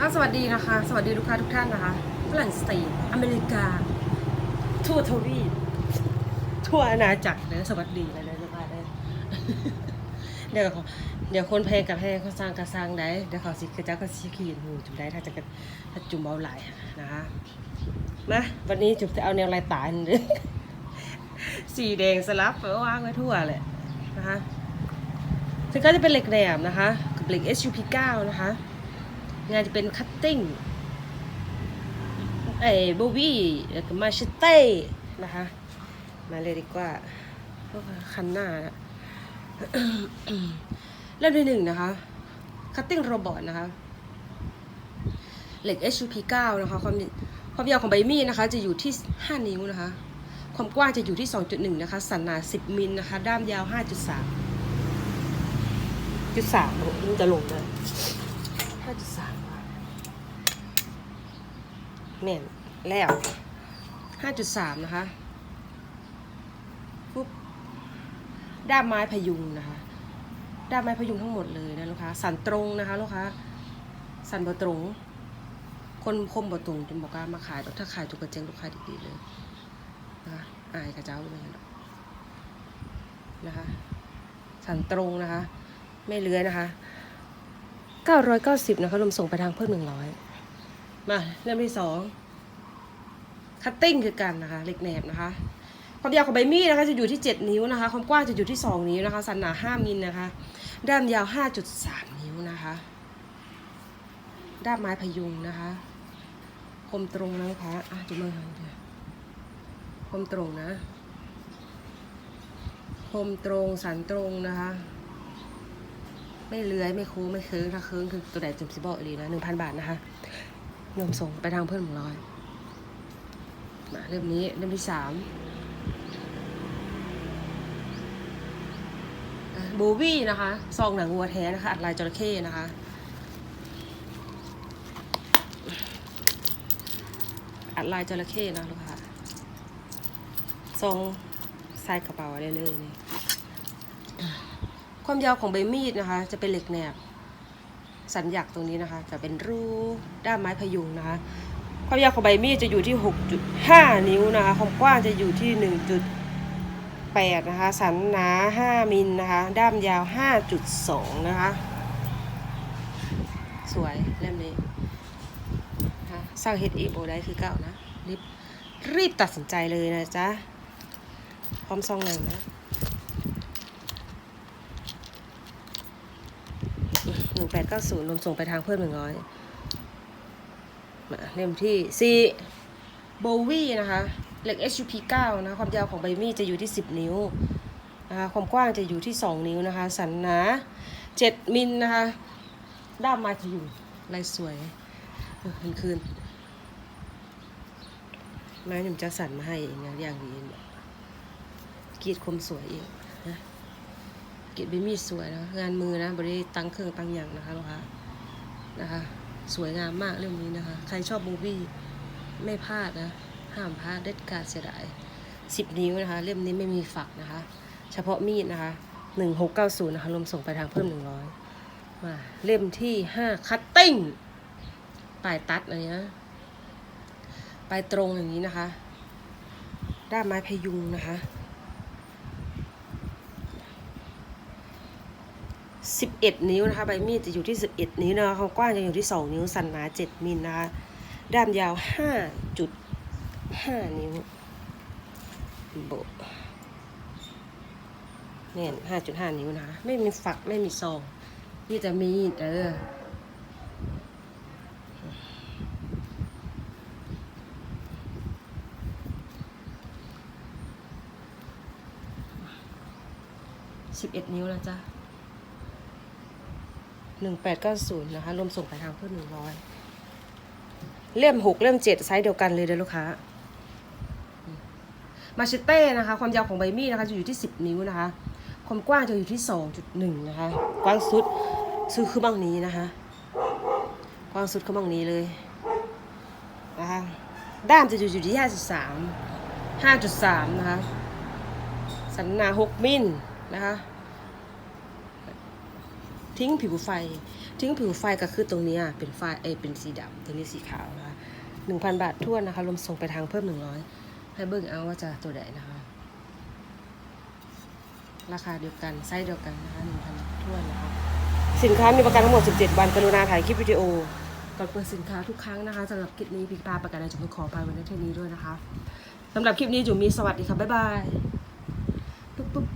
อะสวัสดีนะคะ สวัสดีลูกค้าทุกท่านนะคะฝรั่งเศสอเมริกา ทั่วทวีปทั่วอาณาจักรเลยสวัสดีเลยนะลูกค้าเลยเดี๋ยวเขาเดี๋ยวคนแพงกับแพงเขาสร้างกระสร้างได้เดี๋ยวเขาสิกระจ้าก็สิขีดหูจุ่มได้ถ้าจะกระถ้าจุ่มเอาหลายนะคะมาวันนี้จุ่มจะเอาแนวลายตาหนึ่งสีแดงสลับเอาวางไว้ทั่วเลยนะคะซึ่งก็จะเป็นเหล็กแหลมนะคะกับเหล็ก SUP 9 นะคะ งานจะเป็นคัตติ้งเอ้โบวี่มาชิเต้นะคะ มาเลยดีกว่าคันหน้านะเริ่มที่หนึ่งนะคะคัตติ้งโรบอทนะคะ เหล็ก HUP 9 นะคะ ความความยาวของใบมีดนะคะ จะอยู่ที่ 5 นิ้วนะคะ ความกว้างจะอยู่ที่ 2.1 นะคะ สันหนา 10 มิลนะคะ ด้ามยาว 5.3 จุดสามมันจะลงเลยห้าจุดสาม แม่นแล้วห้าจุดสามนะคะปุ๊บด้ามไม้พยุงนะคะ ด้ามไม้พยุงทั้งหมดเลยนะลูกค้าสันตรงนะคะลูกค้าสันบตรง คนคมบตรงจนบอกว่ามาขายถ้าขายถูกกระเจงลูกค้าดีๆเลยนะคะอายกระเจ้าเลยนะคะ สันตรงนะคะ ไม่เลื้อยนะคะ 990 นะคะรวมส่งไปทางเพิ่ม100 มาเริ่มที่สองคัตติ้งคือกันนะคะเหล็กแหนบนะคะ ความยาวของใบมีดนะคะจะอยู่ที่ 7 นิ้วนะคะ ความกว้างจะอยู่ที่ 2 นิ้วนะคะ สันหนา 5มิลนะคะ ด้ามยาว 5.3 นิ้วนะคะ ด้ามไม้พยุงนะคะ คมตรงนะคะอะจุมือหนเถอะคมตรงนะ คมตรงสันตรงนะคะ ไม่เลื้อยไม่โค้งไม่เคิร์งถ้าเคิร์งคือตัวไหนจุ่มซิบอกอีนะหนึ่งพันบาทนะคะ รวมส่งไปทางเพื่อนหนึ่งร้อย มาเริ่มนี้เริ่มที่สามโบวี่นะคะซองหนังวัวแท้นะคะอัดลายจระเข้นะคะอัดลายจระเข้นะลูกค้าซองใส่กระเป๋าอะไรเลยนี่ความยาวของใบมีดนะคะ จะเป็นเหล็กแหนบ สัญญักตรงนี้นะคะ จะเป็นรูด้ามไม้พยุงนะคะ ความยาวของใบมีดจะอยู่ที่ 6.5 นิ้วนะคะ ความกว้างจะอยู่ที่ 1.8 นะคะ สันหนา 5 มิลนะคะ ด้ามยาว 5.2 นะคะ สวยเล่มนี้สร้างเฮดเอโบได้คือเก่านะรีบรีบตัดสินใจเลยนะจ๊ะ พร้อมซองหนึ่งนะ หนึ่งแปดเก้าศูนย์รวมส่งไปทางเพิ่มหนึ่งร้อยมาเล่มที่สี่โบวี่นะคะเหล็ก SUP 9นะคะความยาวของใบมีดจะอยู่ที่ 10 นิ้วนะคะความกว้างจะอยู่ที่ 2 นิ้วนะคะ สันหนา 7 มิลนะคะ ด้ามม้จะอยู่ลายสวยคืนคืนไม้หนุ่มจะสั่นมาให้เองนะอย่างนี่ยกรีดคมสวยเองนะ กรีดใบมีดสวยนะงานมือนะบริตั้งเครื่องตั้งอย่างนะคะลูกค้านะคะ สวยงามมากเรื่องนี้นะคะ ใครชอบมูวี่ไม่พลาดนะ ห้ามพลาดเด็ดขาดเสียดายสิบนิ้วนะคะ เล่มนี้ไม่มีฝักนะคะ เฉพาะมีดนะคะหนึ่งหกเก้าศูนย์นะคะรวมส่งไปทางเพิ่มหนึ่งร้อยมาเล่มที่ห้าคัตติ้งปลายตัดอะไรนะปลายตรงอย่างนี้นะคะ ด้ามไม้พยุงนะคะ 11 นิ้วนะคะ ใบมีดจะอยู่ที่ 11 นิ้วนะคะความกว้างจะอยู่ที่ 2 นิ้ว สันหนา 7 มิลนะคะ ด้ามยาว 5.5 นิ้วโบเนี่น5.5 นิ้วนะไม่มีฝัก ไม่มีซองนี่จะมีเออสิบเอ็ดนิ้วแล้วจ้ะ หนึ่งแปดเก้าศูนย์นะคะ รวมส่งไปทางเพื่อนหนึ่งร้อยเล่มหกเล่มเจ็ดไซส์เดียวกันเลยเด้อลูกค้า มาชิเต้นะคะ ความยาวของใบมีดนะคะ จะอยู่ที่สิบนิ้วนะคะ ความกว้างจะอยู่ที่สองจุดหนึ่งนะคะ กว้างสุดคือคือบ้างนี้นะคะ กว้างสุดคือบ้างนี้เลยนะคะด้ามจะอยู่อยู่ที่ดสามนะคะ สันนาหกมิลนะคะ ทิ้งผิวไฟ ทิ้งผิวไฟก็คือตรงนี้เป็นไฟเอเป็นสีดำตัวนี้สีขาวนะคะหนึ่งพันบาททวนนะคะรวมส่งไปทางเพิ่มหนึ่งร้อยให้เบิ่งเอาว่าจะตัวใดนะคะ ราคาเดียวกันไซส์เดียวกันนะคะหนึ่งพันทวนนะคะสินค้ามีประกันทั้งหมด 17 วันกรุณาถ่ายคลิปวิดีโอก่อนเปิดสินค้าทุกครั้งนะคะสำหรับคลิปนี้พิกพาประกันในจุดขอไปวันนี้เท่านี้ด้วยนะคะสำหรับคลิปนี้จุ๋มมีสวัสดีค่ะบ๊ายบายปุ๊บปุ๊บ